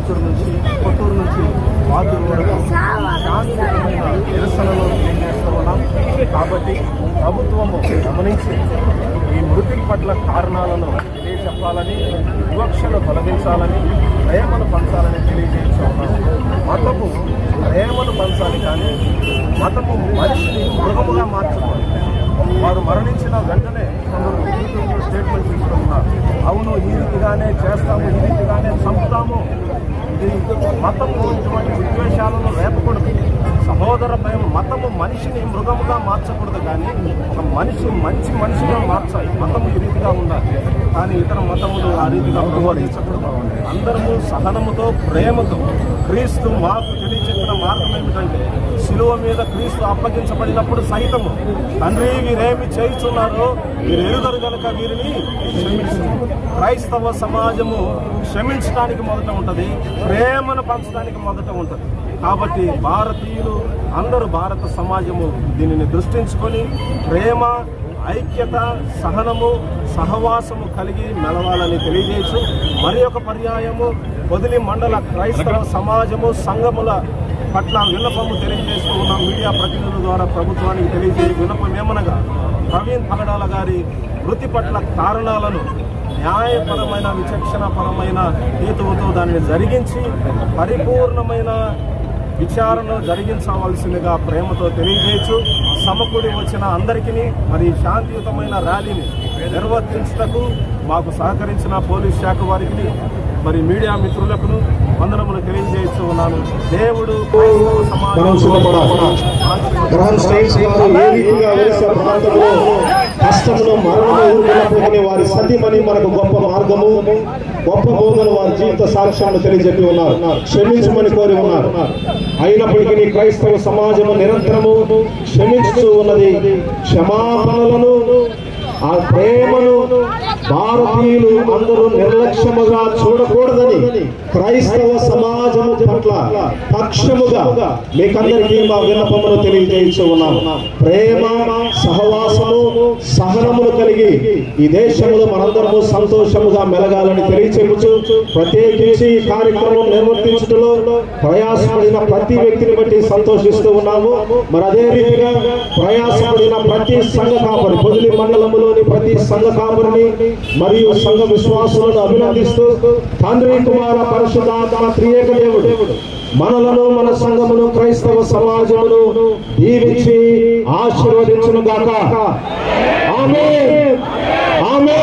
పట్టణంలో నుంచి కొత్తూరు నుంచి పాతూరు వరకు శాంతియుతమైన నిరసనలో తెలియజేస్తూ ఉన్నాం కాబట్టి ప్రభుత్వము గమనించి ఈ మృతి పట్ల కారణాలను తెలియచెప్పాలని వివక్షను తొలగించాలని ప్రేమను పంచాలని తెలియజేస్తూ ఉన్నాం మతము ప్రేమను పంచాలి కానీ మతము మనిషిని మృగముగా మార్చుకోవాలి. వారు మరణించిన వెంటనే కొందరు స్టేట్మెంట్ తీసుకున్నారు అవును ఈ రీతిగానే చేస్తాము ఈ రీతిగానే చంపుతాము. మతము ఇటువంటి విద్వేషాలను రేపకూడదు. సహోదర భయం మతము మనిషిని మృగముగా మార్చకూడదు కానీ ఒక మనిషి మంచి మనిషిగా మార్చాలి. మతము ఈ రీతిగా ఉండాలి. కానీ ఇతర మతములు ఆ రీతిగా అనుభవించకూడదు అందరము సహనముతో ప్రేమతో క్రీస్తు మాకు తెలియచెప్పిన మార్గం ఏమిటంటే శిలువ మీద క్రీస్తు అప్పగించబడినప్పుడు సహితము తండ్రి వీరేమి చేయుచున్నారో వీరు ఎరుగరు గనుక వీరిని క్షమించు క్రైస్తవ సమాజము క్షమించడానికి మొదట ఉంటుంది ప్రేమను పంచడానికి మొదట ఉంటుంది. కాబట్టి భారతీయులు అందరూ భారత సమాజము దీనిని దృష్టించుకొని ప్రేమ ఐక్యత సహనము సహవాసము కలిగి మెలవాలని తెలియజేయచ్చు. మరి ఒక పర్యాయము వదిలి మండల క్రైస్తవ సమాజము సంఘముల పట్ల విన్నపము తెలియజేస్తూ మీడియా ప్రతినిధుల ద్వారా ప్రభుత్వానికి తెలియజే విన్నపం ఏమనగా ప్రవీణ్ పగడాల గారి మృతి పట్ల కారణాలను న్యాయపరమైన విచక్షణపరమైన హేతువుతో దానిని జరిగించి పరిపూర్ణమైన విచారణ జరిగించవలసిందిగా ప్రేమతో తెలియజేయచ్చు. సమకూడి వచ్చిన అందరికీ మరి శాంతియుతమైన ర్యాలీని నిర్వర్తించుటకు మాకు సహకరించిన పోలీస్ శాఖ వారికి మరి మీడియా మిత్రులకు వందనములు తెలియజేస్తూ ఉన్నాను. దేవుడు క్రైస్తవ గ్రహం మరణము వారి సతీమణి మనకు గొప్ప మార్గము గొప్ప బోధలు వారి జీవిత సాక్ష్యాలను తెలియజెప్పి ఉన్నారు. క్షమించమని కోరి ఉన్నారు. అయినప్పటికీ క్రైస్తవ సమాజము నిరంతరము క్షమించుతూ ఉన్నది క్షమాపణలను ఆ ప్రేమను భారతీయులు అందరూ నిర్లక్ష్యముగా చూడకూడదని క్రైస్తవ సమాజము పట్ల పక్షముగా మీకందరికీ మా విన్నపమును తెలియజేయించు ఉన్నాము ప్రేమ సహవాసము సహనములు కలిగి ఈ దేశంలో మనందరము సంతోషముగా మెలగాలని తెలియచెప్పుచు ప్రత్యేకించి ఈ కార్యక్రమం నిర్వర్తించడంలో ప్రయాసపడిన ప్రతి వ్యక్తిని బట్టి సంతోషిస్తూ ఉన్నాము. మరి అదే రీతిగా ప్రయాసపడిన ప్రతి సంఘ కాపరి పొదిలి మండలంలోని ప్రతి సంఘ కాపరిని మరియు సంఘ విశ్వాసులను అభినందిస్తూ తండ్రి కుమార పరిశుధాత్మ త్రియేక దేవుడు. మనలను మన సంఘమును క్రైస్తవ సమాజమును దీవించి ఆశీర్వదించును గాక ఆమె ఆమె